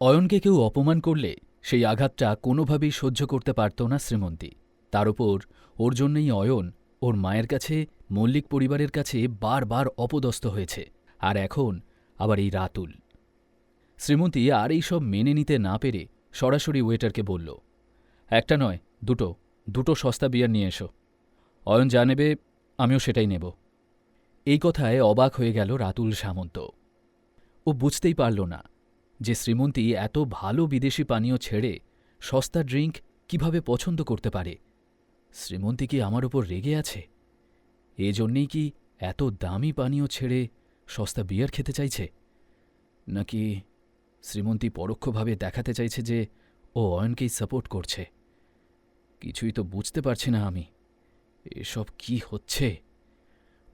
অয়নকে কেউ অপমান করলে সেই আঘাতটা কোনোভাবেই সহ্য করতে পারত না শ্রীমন্তী। তার ওপর ওর জন্যই অয়ন ওর মায়ের কাছে, মল্লিক পরিবারের কাছে বারবার অপদস্থ হয়েছে। আর এখন আবার এই রাতুল। শ্রীমন্তী আর এই সব মেনে নিতে না পেরে সরাসরি ওয়েটারকে বলল, একটা নয়, দুটো দুটো সস্তা বিয়ার নিয়ে এসো। অয়ন যা নেবে, আমিও সেটাই নেব। এই কথায় অবাক হয়ে গেল রাতুল সামন্ত। ও বুঝতেই পারল না যে শ্রীমন্তী এত ভালো বিদেশি পানীয় ছেড়ে সস্তা ড্রিঙ্ক কীভাবে পছন্দ করতে পারে? শ্রীমন্তী কি আমার ওপর রেগে আছে? এজন্যেই কি এত দামি পানীয় ছেড়ে সস্তা বিয়ার খেতে চাইছে? নাকি শ্রীমন্তী পরোক্ষভাবে দেখাতে চাইছে যে ও অয়নকেই সাপোর্ট করছে? কিছুই তো বুঝতে পারছি না আমি। এসব কি হচ্ছে?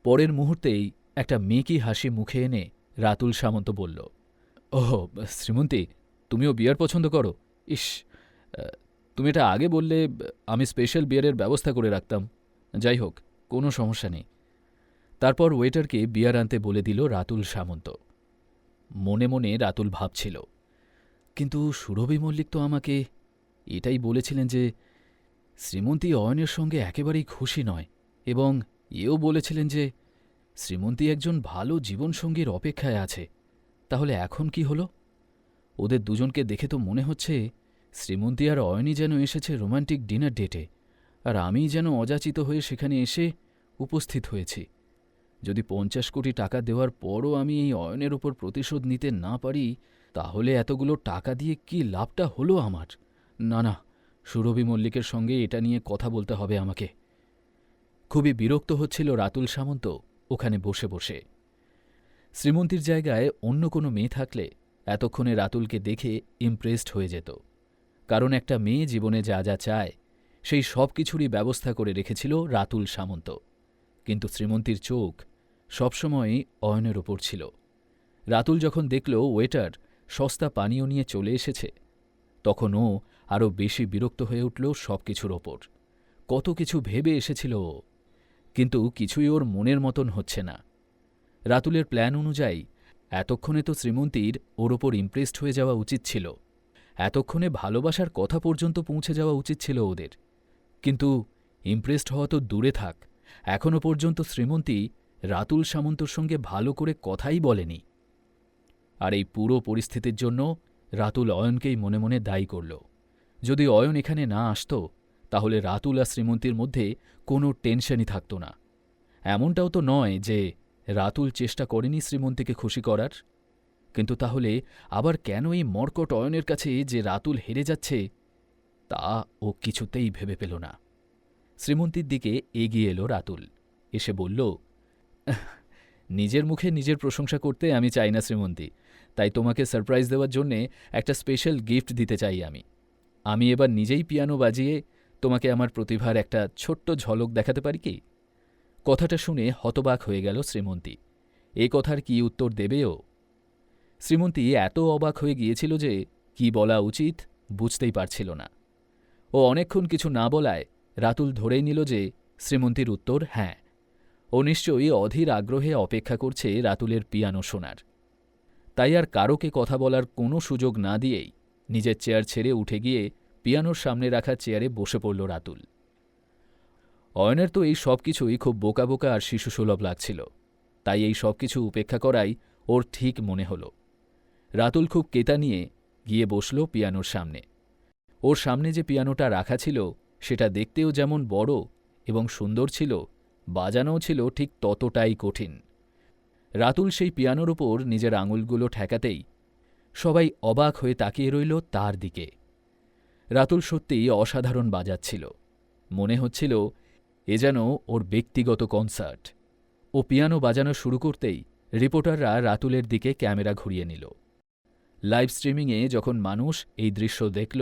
পরের মুহূর্তেই একটা মেকি হাসি মুখে এনে রাতুল সামন্ত বলল ওহ, শ্রীমন্তী, তুমিও বিয়ার পছন্দ করো। ইস তুমি এটা আগে বললে আমি স্পেশাল বিয়ারের ব্যবস্থা করে রাখতাম। যাই হোক, কোনো সমস্যা নেই। তারপর ওয়েটারকে বিয়ার আনতে বলে দিল রাতুল সামন্ত। মনে মনে রাতুল ভাবছিল, কিন্তু সুরভি মল্লিক তো আমাকে এটাই বলেছিলেন যে শ্রীমন্তী অয়নের সঙ্গে একেবারেই খুশি নয় এবং এও বলেছিলেন যে শ্রীমন্তী একজন ভালো জীবনসঙ্গীর অপেক্ষায় আছে। তাহলে এখন কি হলো? ওদের দুজনকে দেখে তো মনে হচ্ছে শ্রীমন্তী আর অয়নই যেন এসেছে রোমান্টিক ডিনার ডেটে, আর আমিই যেন অযাচিত হয়ে সেখানে এসে উপস্থিত হয়েছি। যদি পঞ্চাশ কোটি টাকা দেওয়ার পরও আমি এই অয়নের ওপর প্রতিশোধ নিতে না পারি, তাহলে এতগুলো টাকা দিয়ে কি লাভটা হলো আমার? না না, সুরভি মল্লিকের সঙ্গে এটা নিয়ে কথা বলতে হবে আমাকে। খুবই বিরক্ত হচ্ছিল রাতুল সামন্ত ওখানে বসে বসে। শ্রীমন্তীর জায়গায় অন্য কোনো মেয়ে থাকলে এতক্ষণে রাতুলকে দেখে ইমপ্রেসড হয়ে যেত। কারণ একটা মেয়ে জীবনে যা যা চায়, সেই সব কিছুরই ব্যবস্থা করে রেখেছিল রাতুল সামন্ত। কিন্তু শ্রীমন্তীর চোখ সবসময়ই অয়নের ওপর ছিল। রাতুল যখন দেখল ওয়েটার সস্তা পানীয় নিয়ে চলে এসেছে, তখন ও আরও বেশি বিরক্ত হয়ে উঠল সব কিছুর ওপর। কত কিছু ভেবে এসেছিল ও, কিন্তু কিছুই ওর মনের মতন হচ্ছে না। রাতুলের প্ল্যান অনুযায়ী, এতক্ষণে তো শ্রীমন্তীর ওর ওপর ইমপ্রেসড হয়ে যাওয়া উচিত ছিল। এতক্ষণে ভালোবাসার কথা পর্যন্ত পৌঁছে যাওয়া উচিত ছিল ওদের। কিন্তু ইমপ্রেসড হওয়া তো দূরে থাক এখনও পর্যন্ত শ্রীমন্তী রাতুল সামন্তর সঙ্গে ভালো করে কথাই বলেনি। আর এই পুরো পরিস্থিতির জন্য রাতুল অয়নকেই মনে মনে দায়ী করল। যদি অয়ন এখানে না আসত, তাহলে রাতুল আর শ্রীমন্তীর মধ্যে কোনো টেনশনই থাকত না। এমনটাও তো নয় যে রাতুল চেষ্টা করেনি শ্রীমন্তীকে খুশি করার। কিন্তু তাহলে আবার কেন এই মর্কট অয়নের কাছে যে রাতুল হেরে যাচ্ছে, তা ও কিছুতেই ভেবে পেল না। শ্রীমন্তীর দিকে এগিয়ে এলো রাতুল। এসে বলল নিজের মুখে নিজের প্রশংসা করতে আমি চাই না শ্রীমন্তী। তাই তোমাকে সারপ্রাইজ দেওয়ার জন্যে একটা স্পেশাল গিফট দিতে চাই আমি। আমি এবার নিজেই পিয়ানো বাজিয়ে তোমাকে আমার প্রতিভার একটা ছোট্ট ঝলক দেখাতে পারি কি? কথাটা শুনে হতবাক হয়ে গেল শ্রীমন্তী। এ কথার কি উত্তর দেবে ও শ্রীমন্তী এত অবাক হয়ে গিয়েছিল যে কি বলা উচিত বুঝতেই পারছিল না। ও অনেকক্ষণ কিছু না বলায় রাতুল ধরেই নিল যে শ্রীমন্তীর উত্তর হ্যাঁ। ও নিশ্চয়ই অধীর আগ্রহে অপেক্ষা করছে রাতুলের পিয়ানো শোনার। তাই আর কারোকে কথা বলার কোনো সুযোগ না দিয়েই নিজের চেয়ার ছেড়ে উঠে গিয়ে পিয়ানোর সামনে রাখা চেয়ারে বসে পড়ল রাতুল। অয়নের তো এই সব কিছুই খুব বোকা বোকা আর শিশুসুলভ লাগছিল। তাই এই সব কিছু উপেক্ষা করাই ওর ঠিক মনে হল। রাতুল খুব কেতা নিয়ে গিয়ে বসল পিয়ানোর সামনে। ওর সামনে যে পিয়ানোটা রাখা ছিল, সেটা দেখতেও যেমন বড় এবং সুন্দর ছিল, বাজানোও ছিল ঠিক ততটাই কঠিন। রাতুল সেই পিয়ানোর ওপর নিজের আঙুলগুলো ঠেকাতেই সবাই অবাক হয়ে তাকিয়ে রইল তার দিকে। রাতুল সত্যিই অসাধারণ বাজাচ্ছিল। মনে হচ্ছিল এ যেন ওর ব্যক্তিগত কনসার্ট। ও পিয়ানো বাজানো শুরু করতেই রিপোর্টাররা রাতুলের দিকে ক্যামেরা ঘুরিয়ে নিল। লাইভ স্ট্রিমিংয়ে যখন মানুষ এই দৃশ্য দেখল,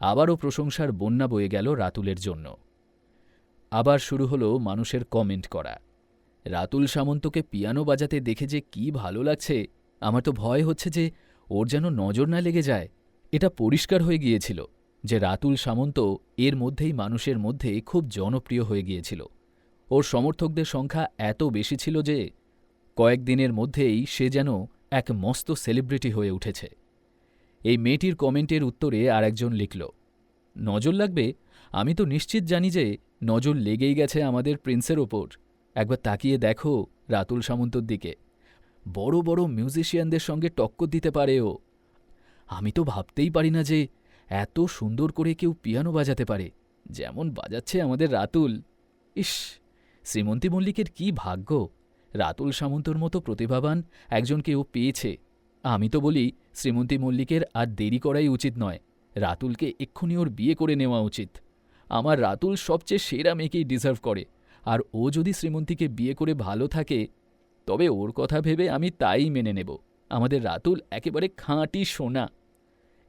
আবারও প্রশংসার বন্যা বয়ে গেল রাতুলের জন্য। আবার শুরু হলো মানুষের কমেন্ট করা। রাতুল সামন্তকে পিয়ানো বাজাতে দেখে যে কি ভালো লাগছে, আমার তো ভয় হচ্ছে যে ওর যেন নজর না লেগে যায়, এটা পরিষ্কার হয়ে গিয়েছিল। যে রাতুল সামন্ত এর মধ্যেই মানুষের মধ্যে খুব জনপ্রিয় হয়ে গিয়েছিল। ওর সমর্থকদের সংখ্যা এত বেশি ছিল যে কয়েকদিনের মধ্যেই সে যেন এক মস্ত সেলিব্রিটি হয়ে উঠেছে। এই মেয়েটির কমেন্টের উত্তরে আর একজন লিখল, নজর লাগবে? আমি তো নিশ্চিত জানি যে নজর লেগেই গেছে আমাদের প্রিন্সের ওপর। একবার তাকিয়ে দেখো রাতুল সামন্তর দিকে। বড় বড় মিউজিশিয়ানদের সঙ্গে টক্কর দিতে পারে ও। আমি তো ভাবতেই পারি না যে এত সুন্দর করে কেউ পিয়ানো বাজাতে পারে, যেমন বাজাচ্ছে আমাদের রাতুল। ইস, শ্রীমন্তী মল্লিকের কি ভাগ্য! রাতুল সামন্তর মতো প্রতিভাবান একজনকে ও পেয়েছে। আমি তো বলি, শ্রীমন্তী মল্লিকের আর দেরি করাই উচিত নয়। রাতুলকে এক্ষুনি ওর বিয়ে করে নেওয়া উচিত। আমার রাতুল সবচেয়ে সেরা মেয়েকেই ডিজার্ভ করে, আর ও যদি শ্রীমন্তীকে বিয়ে করে ভালো থাকে, তবে ওর কথা ভেবে আমি তাই মেনে নেব। আমাদের রাতুল একেবারে খাঁটি সোনা।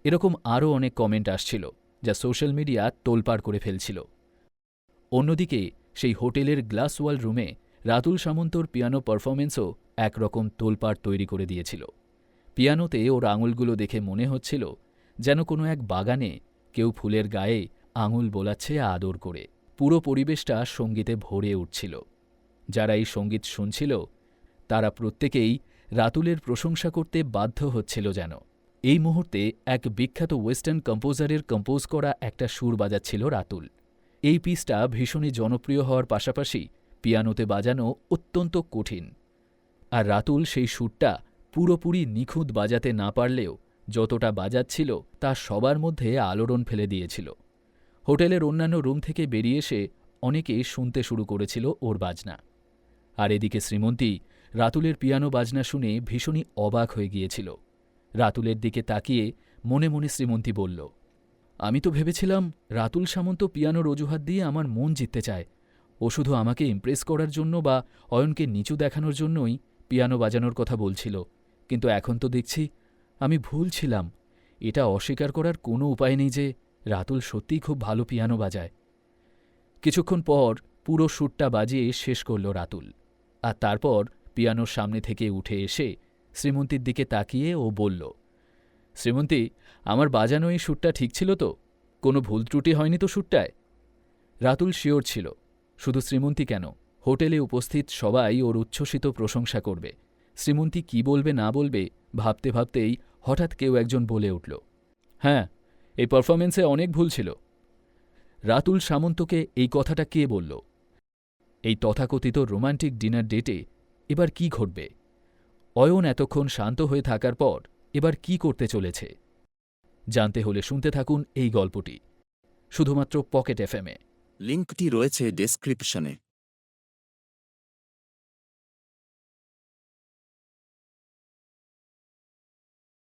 এরকম আরও অনেক কমেন্ট আসছিল, যা সোশ্যাল মিডিয়া তোলপাড় করে ফেলছিল। অন্যদিকে, সেই হোটেলের গ্লাস ওয়াল রুমে রাতুল সামন্তর পিয়ানো পারফরমেন্সও একরকম তোলপাড় তৈরি করে দিয়েছিল। পিয়ানোতে ওর আঙুলগুলো দেখে মনে হচ্ছিল যেন কোনো এক বাগানে কেউ ফুলের গায়ে আঙুল বোলাচ্ছে আদর করে। পুরো পরিবেশটা সঙ্গীতে ভরে উঠছিল। যারা এই সংগীত শুনছিল, তারা প্রত্যেকেই রাতুলের প্রশংসা করতে বাধ্য হচ্ছিল যেন। এই মুহূর্তে এক বিখ্যাত ওয়েস্টার্ন কম্পোজারের কম্পোজ করা একটা সুর বাজাচ্ছিল রাতুল। এই পিসটা ভীষণই জনপ্রিয় হওয়ার পাশাপাশি পিয়ানোতে বাজানো অত্যন্ত কঠিন। আর রাতুল সেই সুরটা পুরোপুরি নিখুঁত বাজাতে না পারলেও যতটা বাজাচ্ছিল তা সবার মধ্যে আলোড়ন ফেলে দিয়েছিল। হোটেলের অন্যান্য রুম থেকে বেরিয়ে এসে অনেকে শুনতে শুরু করেছিল ওর বাজনা। আর এদিকে শ্রীমন্তী রাতুলের পিয়ানো বাজনা শুনে ভীষণই অবাক হয়ে গিয়েছিল। রাতুলের দিকে তাকিয়ে মনে মনে শ্রীমন্তী বলল, আমি তো ভেবেছিলাম রাতুল সামন্ত পিয়ানোর অজুহাত দিয়ে আমার মন জিততে চায়। ও শুধু আমাকে ইমপ্রেস করার জন্য বা অয়নকে নিচু দেখানোর জন্যই পিয়ানো বাজানোর কথা বলছিল। কিন্তু এখন তো দেখছি আমি ভুল ছিলাম। এটা অস্বীকার করার কোনো উপায় নেই যে রাতুল সত্যিই খুব ভালো পিয়ানো বাজায়। কিছুক্ষণ পর পুরো সুরটা বাজিয়ে শেষ করল রাতুল। আর তারপর পিয়ানোর সামনে থেকে উঠে এসে শ্রীমন্তীর দিকে তাকিয়ে ও বলল, শ্রীমন্তী, আমার বাজানো এই সুরটা ঠিক ছিল তো? কোনো ভুল ত্রুটি হয়নি তো সুরটায়? রাতুল শিওর ছিল, শুধু শ্রীমন্তী কেন? হোটেলে উপস্থিত সবাই ওর উচ্ছ্বসিত প্রশংসা করবে। শ্রীমন্তী কি বলবে না বলবে ভাবতে ভাবতেই হঠাৎ কেউ একজন বলে উঠল হ্যাঁ এই পারফরমেন্সে অনেক ভুল ছিল। রাতুল সামন্তকে এই কথাটা কে বলল? এই তথাকথিত রোমান্টিক ডিনার ডেটে এবার কি ঘটবে? অয়ন এতক্ষণ শান্ত হয়ে থাকার পর এবার কি করতে চলেছে? জানতে হলে শুনতে থাকুন এই গল্পটি। শুধুমাত্র পকেট এফএমে লিঙ্কটি রয়েছে ডেসক্রিপশনে।